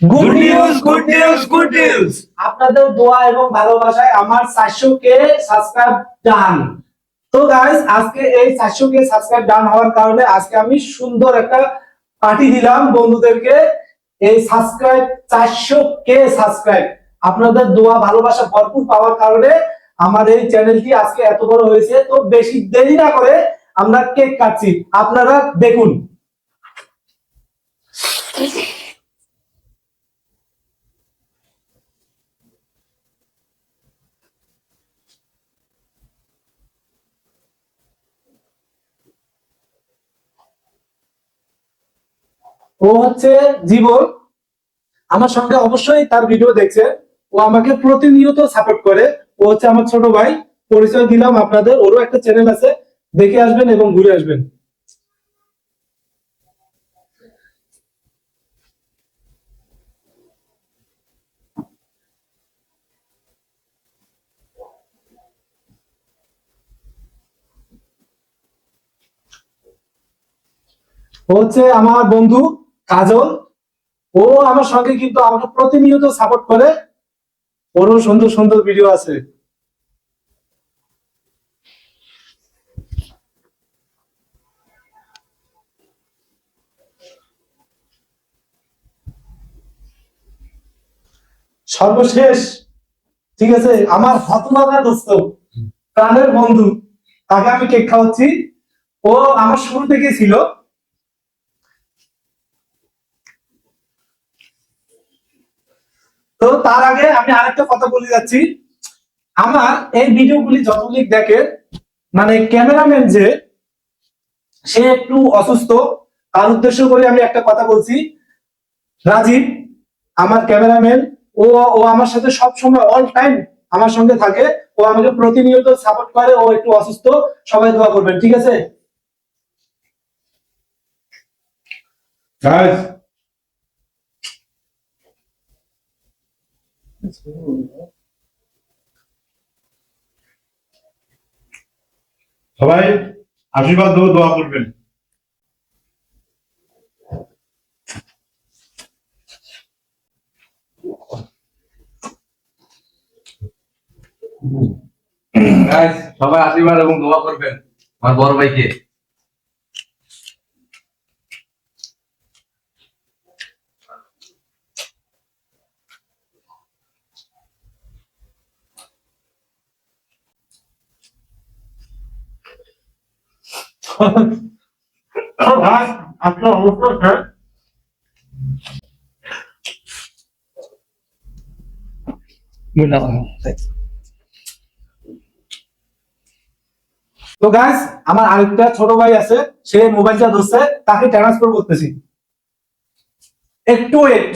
Good news good news good news আপনাদের দোয়া এবং ভালোবাসায় আমার চারশো কে সাবস্ক্রাইব ডান তো গাইস আজকে এই চারশো কে সাবস্ক্রাইব ডান হওয়ার কারণে আজকে আমি সুন্দর একটা পার্টি দিলাম বন্ধুদেরকে। এই সাবস্ক্রাইব চারশো কে সাবস্ক্রাইব আপনাদের দোয়া, ভালোবাসা ভরপুর পাওয়ার কারণে আমার এই চ্যানেলটি আজকে এত বড় হয়েছে, তো বেশি দেরি না করে আমরা কেক কাটছি। আপনারা দেখুন। ও হচ্ছে জীবন। আমার সঙ্গে অবশ্যই তার ভিডিও দেখছে। ও আমাকে প্রতিনিয়ত সাপোর্ট করে। ও হচ্ছে আমার ছোট ভাই। পরিচয় দিলাম আপনাদের। ওরও একটা চ্যানেল আছে। দেখে আসবেন এবং ঘুরে আসবেন। ও হচ্ছে আমার বন্ধু। কাজল, ও আমার সঙ্গে কিন্তু আমাকে প্রতিনিয়ত সাপোর্ট করে। ওরও সুন্দর সুন্দর ভিডিও আছে। সর্বশেষ, ঠিক আছে, আমার হতভাগা দোস্ত, প্রাণের বন্ধু, তাকে আমি কেক খাওয়াচ্ছি। ও আমার শুরু থেকে ছিল। তো তার আগে আমি আরেকটা কথা বলে যাচ্ছি। আমার এই ভিডিওগুলি যতগুলি দেখে মানে ক্যামেরাম্যান যে, সে একটু অসুস্থ। তার উদ্দেশ্য করে আমি একটা কথা বলছি। রাজীব, আমার ক্যামেরাম্যান, ও ও আমার সাথে সব সময় অল টাইম আমার সঙ্গে থাকে। ও আমাকে প্রতিনিয়ত সাপোর্ট করে, ও একটু অসুস্থ। সবাই দোয়া করবেন, ঠিক আছে? সবাই আশীর্বাদ দেবো দোয়া করবেন। সবাই আশীর্বাদ এবং দোয়া করবেন আমার বড় ভাইকে। আপনার তো গাইস আমার আরেকটা ছোট ভাই আছে, সে মোবাইলটা ধরছে, তাকে ট্রান্সফার করতেছি। একটু ওয়েট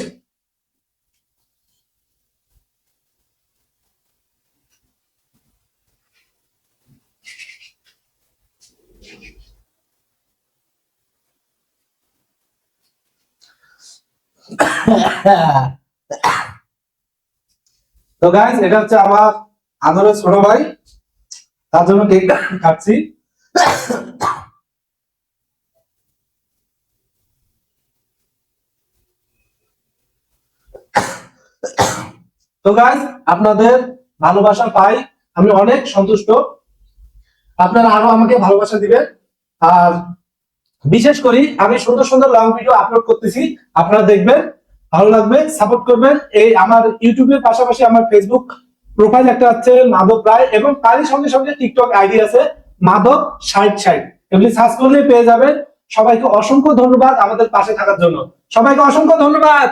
তো গাইস এটা হচ্ছে আমার আদরের ছোট ভাই। তার জন্য কেক কাটছি। তো গাইস আপনাদের ভালোবাসা পাই, আমি অনেক সন্তুষ্ট। আপনারা আরও আমাকে ভালোবাসা দিবেন। আর বিশেষ করি আমি সুন্দর সুন্দর লং ভিডিও আপলোড করতেছি। আপনারা দেখবেন, ভালো লাগবে সাপোর্ট করবেন। এই আমার ইউটিউবের পাশাপাশি আমার ফেসবুক প্রোফাইল একটা আছে, মাধব রায়, এবং তারই সঙ্গে সঙ্গে টিকটক আইডি আছে, মাধব সাইড ষাট। এগুলি সার্চ করলেই পেয়ে যাবেন। সবাইকে অসংখ্য ধন্যবাদ আমাদের পাশে থাকার জন্য। সবাইকে অসংখ্য ধন্যবাদ!